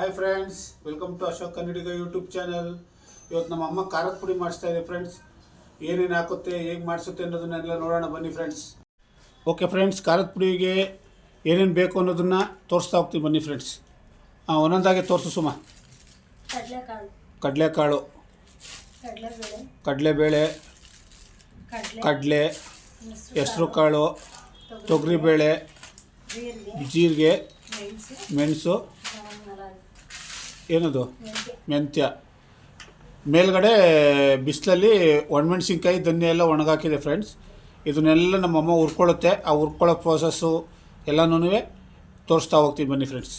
Hi friends welcome to Ashok Kannadiga YouTube channel ಇವತ್ತು ನಮ್ಮ ಅಮ್ಮ ಖಾರದ ಪುಡಿ ಮಾಡಿಸ್ತಾ ಇದೆ ಫ್ರೆಂಡ್ಸ್ ಏನೇನು ಹಾಕುತ್ತೆ ಹೇಗೆ ಮಾಡಿಸುತ್ತೆ ಅನ್ನೋದನ್ನೆಲ್ಲ ನೋಡೋಣ ಬನ್ನಿ ಫ್ರೆಂಡ್ಸ್ ಓಕೆ ಫ್ರೆಂಡ್ಸ್ ಖಾರದ ಪುಡಿಗೆ ಏನೇನು ಬೇಕು ಅನ್ನೋದನ್ನು ತೋರಿಸ್ತಾ ಹೋಗ್ತೀವಿ ಬನ್ನಿ ಫ್ರೆಂಡ್ಸ್ ಹಾಂ ಒಂದೊಂದಾಗೆ ತೋರಿಸು ಸುಮ. ಕಡಲೆಕಾಳು. ಕಡಲೆಬೇಳೆ. ಕಡಲೆ. ಹೆಸರು ಕಾಳು. ತೊಗರಿಬೇಳೆ. ಜೀರಿಗೆ. ಮೆಣಸು. ಏನದು? ಮೆಂತ್ಯ. ಮೇಲ್ಗಡೆ ಬಿಸಿಲಲ್ಲಿ ಒಣಮೆಣ್ಸಿನ್ಕಾಯಿ, ಧನ್ಯ ಎಲ್ಲ ಒಣಗಾಕಿದೆ ಫ್ರೆಂಡ್ಸ್ ಇದನ್ನೆಲ್ಲ ನಮ್ಮಮ್ಮ ಹುರ್ಕೊಳ್ಳುತ್ತೆ. ಆ ಹುರ್ಕೊಳ್ಳೋ ಪ್ರೋಸೆಸ್ಸು ಎಲ್ಲನೂ ತೋರಿಸ್ತಾ ಹೋಗ್ತೀವಿ ಬನ್ನಿ ಫ್ರೆಂಡ್ಸ್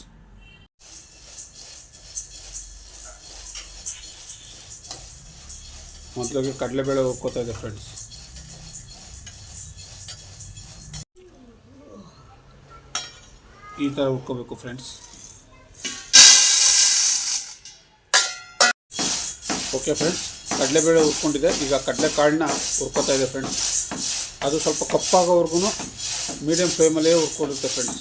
ಮೊದಲಿಗೆ ಕಡಲೆಬೇಳೆ ಹುರ್ಕೋತಾ ಇದೆ ಫ್ರೆಂಡ್ಸ್ ಈ ಥರ ಹುರ್ಕೋಬೇಕು ಫ್ರೆಂಡ್ಸ್ ಓಕೆ ಫ್ರೆಂಡ್ಸ್ ಕಡಲೆಬೇಳೆ ಹುರ್ಕೊಂಡಿದೆ. ಈಗ ಕಡಲೆಕಾಳನ್ನ ಹುರ್ಕೋತಾ ಇದೆ ಫ್ರೆಂಡ್ಸ್ ಅದು ಸ್ವಲ್ಪ ಕಪ್ಪಾಗೋವರೆಗೂ ಮೀಡಿಯಮ್ ಫ್ಲೇಮಲ್ಲೇ ಹುರ್ಕೊಂಡಿರುತ್ತೆ ಫ್ರೆಂಡ್ಸ್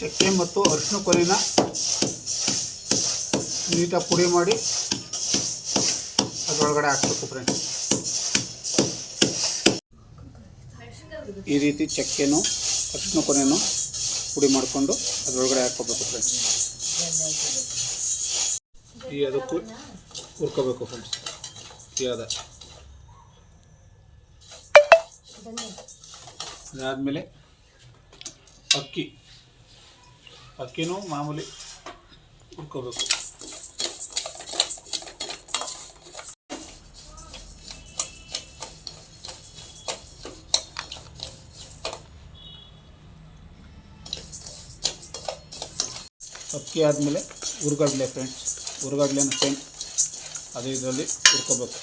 ಚಕ್ಕೆ ಮತ್ತು ಅರಿಶಿನ ಕೊನೆನ ನೀಟಾಗಿ ಪುಡಿ ಮಾಡಿ ಅದರೊಳಗಡೆ ಹಾಕ್ಬೇಕು ಫ್ರೆಂಡ್ಸ್ ಈ ರೀತಿ ಚಕ್ಕೆನೂ ಅರಿಶಿನ ಕೊನೆನೂ ಪುಡಿ ಮಾಡಿಕೊಂಡು ಅದರೊಳಗಡೆ ಹಾಕ್ಕೋಬೇಕು ಫ್ರೆಂಡ್ಸ್ ಈ ಅದಕ್ಕೂ ಹುರ್ಕೋಬೇಕು ಫ್ರೆಂಡ್ಸ್ ಈ ಅದ. ಅದಾದಮೇಲೆ ಅಕ್ಕಿ. ಅಕ್ಕಿನೂ ಮಾಮೂಲಿ ಹುರ್ಕೋಬೇಕು. ಅಕ್ಕಿ ಆದಮೇಲೆ ಹುರ್ಗಡ್ಲೆ ಫ್ರೆಂಡ್ಸ್ ಹುರ್ಗಡ್ಲೆನ ಫ್ರೆಂಡ್ ಅದೇ ಇದರಲ್ಲಿ ಹುರ್ಕೋಬೇಕು.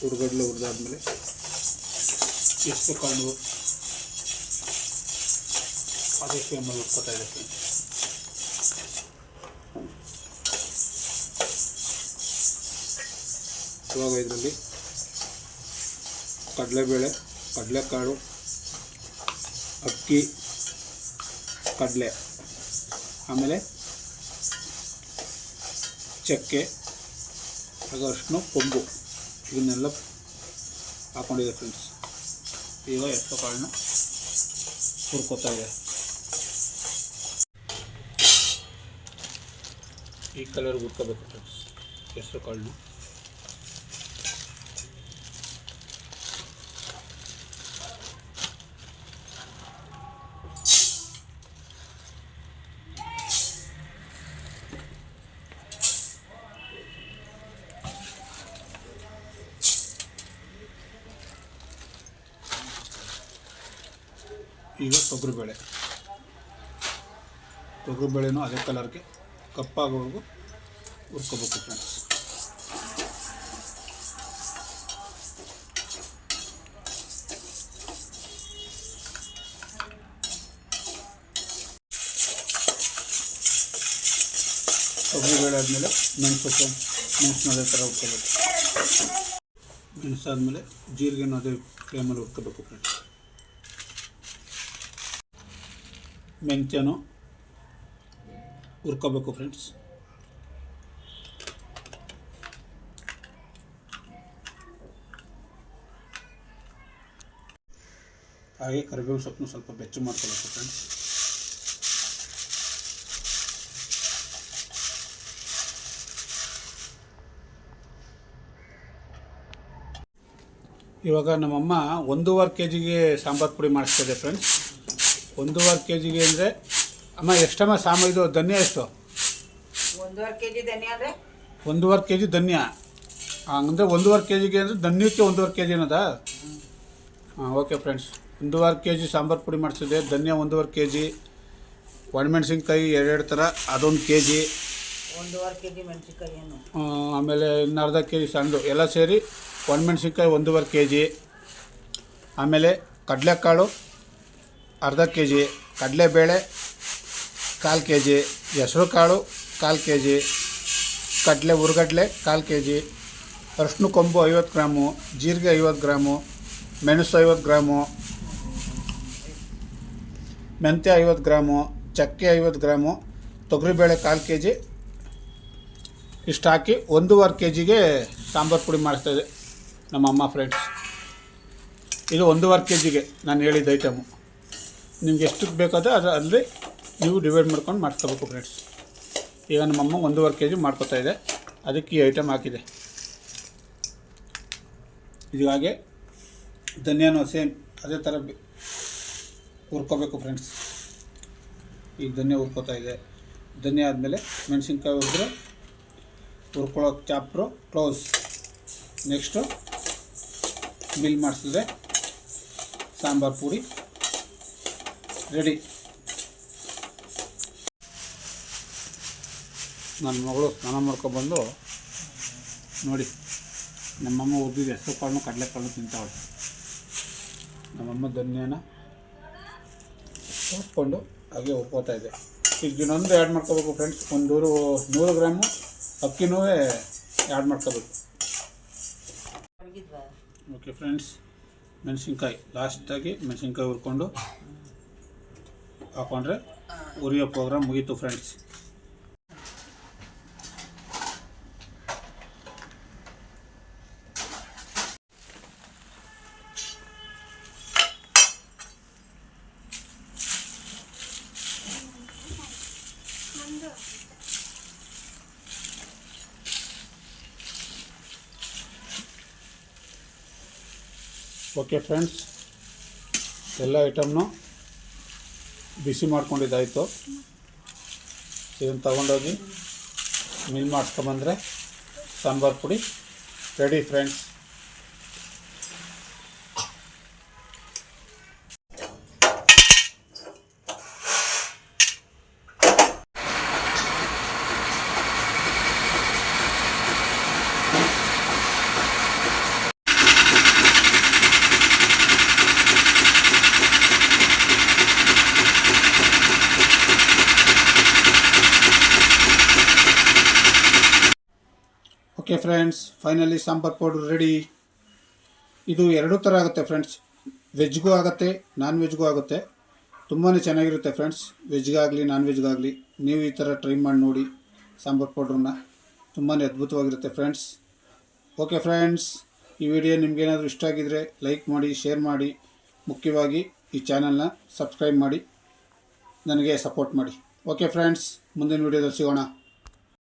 ಹುರ್ಗಡ್ಲೆ ಹುರಿದಾದ್ಮೇಲೆ ಎಷ್ಟು ಕಾಳು, ಅದೇ ಸೇಮಲ್ಲಿ ಹುಡ್ಕೋತಾ ಇದೆ ಫ್ರೆಂಡ್ಸ್ ಇವಾಗ ಇದರಲ್ಲಿ ಕಡಲೆಬೇಳೆ, ಕಡಲೆಕಾಳು, ಅಕ್ಕಿ, ಕಡಲೆ, ಆಮೇಲೆ ಚಕ್ಕೆ ಹಾಗೂ ಅರಿಶಿನ ಕೊಂಬು, ಇದನ್ನೆಲ್ಲ ಹಾಕೊಂಡಿದೆ ಫ್ರೆಂಡ್ಸ್ ಈಗ ಎಷ್ಟೋ ಕಾಳನ್ನ ಹುರ್ಕೋತಾ ಇದೆ ಈ ಕಲರ್ ಹುರ್ಕೋಬೇಕು ಫ್ರೆಂಡ್ಸ್ ಹೆಸರು ಕಾಳನ್ನ. ಈಗ ತೊಗರಿಬೇಳೆ ತೊಗರಿಬೇಳೆನೂ ಅದೇ ಕಲರ್ಗೆ ಕಪ್ಪಾಗೋವರೆಗೂ ಹುರ್ಕೋಬೇಕು ಫ್ರೆಂಡ್ಸ್. ತೊಗರಿಬೇಳೆ ಆದಮೇಲೆ ಮೆಣಸು ಮೆಣಸಿನ ಅದೇ ಥರ ಹುರ್ಕೋಬೇಕು. ಮೆಣಸಾದ್ಮೇಲೆ ಜೀರಿಗೆನೂ ಅದೇ ಫ್ಲೇಮಲ್ಲಿ ಹುರ್ಕೋಬೇಕು ಫ್ರೆಂಡ್ಸ್. ಮೆಂತ್ಯನೂ ಹುರ್ಕೋಬೇಕು ಫ್ರೆಂಡ್ಸ್ ಹಾಗೆ ಕರಿಬೇವು ಸೊಪ್ಪನ್ನು ಸ್ವಲ್ಪ ಬೆಚ್ಚ ಮಾಡ್ಕೋಬೇಕು ಫ್ರೆಂಡ್ಸ್ ಇವಾಗ ನಮ್ಮಮ್ಮ ಒಂದೂವರೆ ಕೆ ಜಿಗೆ ಸಾಂಬಾರು ಪುಡಿ ಮಾಡಿಸ್ತಿದೆ ಫ್ರೆಂಡ್ಸ್ ಒಂದೂವರೆ ಕೆ ಜಿಗೆ ಅಂದರೆ ಅಮ್ಮ ಎಷ್ಟಮ್ಮ ಸಾಮ ಇದು? ಧನ್ಯ ಎಷ್ಟು? ಒಂದೂವರೆ ಕೆ ಜಿ ಧನ್ಯ ಅಂದರೆ? ಒಂದೂವರೆ ಕೆ ಜಿ ಧನ್ಯ ಹಂಗಂದ್ರೆ ಒಂದೂವರೆ ಕೆ ಜಿಗೆ ಅಂದರೆ ಧನ್ಯಕ್ಕೆ ಒಂದೂವರೆ ಕೆ ಜಿ ಅನ್ನೋದ? ಹಾಂ ಓಕೆ ಫ್ರೆಂಡ್ಸ್. ಒಂದೂವರೆ ಕೆ ಜಿ ಸಾಂಬಾರು ಪುಡಿ ಮಾಡಿಸಿದೆ ಧನ್ಯ ಒಂದೂವರೆ ಕೆ ಜಿ ಒಣಮೆಣ್ಸಿನ್ಕಾಯಿ ಎರಡೆರಡು ಥರ ಅದೊಂದು ಕೆ ಜಿ ಒಂದೂವರೆ ಕೆ ಜಿ ಮೆಣಸಿನ್ಕಾಯಿ ಆಮೇಲೆ ಇನ್ನು ಅರ್ಧ ಕೆ ಜಿ ಸಣ್ಣದು ಎಲ್ಲ ಸೇರಿ ಒಣಮೆಣ್ಸಿನ್ಕಾಯಿ ಒಂದೂವರೆ ಕೆ ಜಿ ಆಮೇಲೆ ಕಡಲೆಕಾಳು. ಅರ್ಧ ಕೆ ಜಿ ಕಡಲೆಬೇಳೆ, ಕಾಲು ಕೆ ಜಿ ಹೆಸರುಕಾಳು, ಕಾಲು ಕೆ ಜಿ ಕಡಲೆ ಹುರ್ಗಡ್ಲೆ ಕಾಲು ಕೆ ಜಿ ಅರ್ಶಿನ ಕೊಂಬು ಐವತ್ತು ಗ್ರಾಮು, ಜೀರಿಗೆ ಐವತ್ತು ಗ್ರಾಮು, ಮೆಣಸು ಐವತ್ತು ಗ್ರಾಮು, ಮೆಂತ್ಯ ಐವತ್ತು ಗ್ರಾಮು, ಚಕ್ಕೆ ಐವತ್ತು ಗ್ರಾಮು, ತೊಗರಿಬೇಳೆ ಕಾಲು ಕೆ ಜಿ ಇಷ್ಟು ಹಾಕಿ ಒಂದೂವರೆ ಕೆ ಜಿಗೆ ಸಾಂಬಾರು ಪುಡಿ ಮಾಡಿಸ್ತಾಯಿದೆ ನಮ್ಮ ಅಮ್ಮ ಫ್ರೆಂಡ್ಸ್ ಇದು ಒಂದೂವರೆ ಕೆ ಜಿಗೆ ನಾನು ಹೇಳಿದ ಐಟಮು ನಿಮ್ಗೆ ಎಷ್ಟಕ್ಕೆ ಬೇಕಾದ್ರೆ ಅದು ಅಲ್ಲಿ ನೀವು ಡಿವೈಡ್ ಮಾಡ್ಕೊಂಡು ಮಾಡ್ಕೋಬೇಕು ಫ್ರೆಂಡ್ಸ್ ಈಗ ನಮ್ಮಮ್ಮ ಒಂದೂವರೆ ಕೆ ಜಿ ಮಾಡ್ಕೋತಾ ಇದೆ. ಅದಕ್ಕೆ ಈ ಐಟಮ್ ಹಾಕಿದೆ. ಇದಾಗೆ ಧನಿಯಾನು ಸೇಮ್ ಅದೇ ಥರ ಹುರ್ಕೋಬೇಕು ಫ್ರೆಂಡ್ಸ್ ಈಗ ಧನಿಯಾ ಹುರ್ಕೋತಾ ಇದೆ. ಧನಿಯಾ ಆದಮೇಲೆ ಮೆಣಸಿನ್ಕಾಯಿ ಹುರಿದ್ರೆ ಹುರ್ಕೊಳ್ಳೋಕೆ ಚಾಪ್ರು ಕ್ಲೋಸ್ ನೆಕ್ಸ್ಟು ಮಿಲ್ ಮಾಡಿಸಿದ್ರೆ ಸಾಂಬಾರು ಪುಡಿ ರೆಡಿ. ನನ್ನ ಮಗಳು ಸ್ನಾನ ಮಾಡ್ಕೊಬಂದು ನೋಡಿ ನಮ್ಮಮ್ಮ ಉದ್ದಿದ್ದು ಹೆಸರು ಕಾಳು ಕಡಲೆಕಾಳು ತಿಂತಾವಳೆ ನಮ್ಮಮ್ಮ ಧನ್ಯನ ಹುರ್ಕೊಂಡು ಹಾಗೆ ಒಪ್ಕೋತಾ ಇದೆ. ಈಗ ಇನ್ನೊಂದು ಆ್ಯಡ್ ಮಾಡ್ಕೋಬೇಕು ಫ್ರೆಂಡ್ಸ್ ಒಂದು ನೂರು ನೂರು ಗ್ರಾಮು ಅಕ್ಕಿನೂ ಆ್ಯಡ್ ಮಾಡ್ಕೋಬೇಕು. ಓಕೆ ಫ್ರೆಂಡ್ಸ್ ಮೆಣಸಿನ್ಕಾಯಿ. ಲಾಸ್ಟಾಗಿ ಮೆಣಸಿನ್ಕಾಯಿ ಹುರ್ಕೊಂಡು ಹಾಕೊಂಡ್ರೆ ಉರಿಯೋ ಪ್ರೋಗ್ರಾಮ್ ಮುಗೀತು ಫ್ರೆಂಡ್ಸ್ ಓಕೆ ಫ್ರೆಂಡ್ಸ್ ಎಲ್ಲ ಐಟಮ್ನು ಬಿಸಿ ಮಾಡ್ಕೊಂಡಿದ್ದಾಯಿತು. ಇದನ್ನು ತಗೊಂಡೋಗಿ ಮಿಲ್ ಮಾಡ್ಸ್ಕೊಂಬಂದರೆ ಸಾಂಬಾರು ಪುಡಿ ready friends okay friends finally sambar powder ready ಇದು ಎರಡೂ ಥರ ಆಗುತ್ತೆ ಫ್ರೆಂಡ್ಸ್ ವೆಜ್ಗೂ ಆಗುತ್ತೆ ನಾನ್ ವೆಜ್ಗೂ ಆಗುತ್ತೆ. ತುಂಬಾ ಚೆನ್ನಾಗಿರುತ್ತೆ ಫ್ರೆಂಡ್ಸ್ ವೆಜ್ಗಾಗಲಿ ನಾನ್ ವೆಜ್ಗಾಗಲಿ ನೀವು ಈ ಥರ ಟ್ರೈ ಮಾಡಿ ನೋಡಿ ಸಾಂಬಾರು ಪೌಡ್ರನ್ನ ತುಂಬಾ ಅದ್ಭುತವಾಗಿರುತ್ತೆ ಫ್ರೆಂಡ್ಸ್ ಓಕೆ ಫ್ರೆಂಡ್ಸ್ ಈ ವಿಡಿಯೋ ನಿಮಗೇನಾದರೂ ಇಷ್ಟ ಆಗಿದ್ದರೆ ಲೈಕ್ ಮಾಡಿ ಶೇರ್ ಮಾಡಿ. ಮುಖ್ಯವಾಗಿ ಈ ಚಾನಲ್ನ ಸಬ್ಸ್ಕ್ರೈಬ್ ಮಾಡಿ. ನನಗೆ ಸಪೋರ್ಟ್ ಮಾಡಿ. ಓಕೆ ಫ್ರೆಂಡ್ಸ್ ಮುಂದಿನ ವಿಡಿಯೋದಲ್ಲಿ ಸಿಗೋಣ.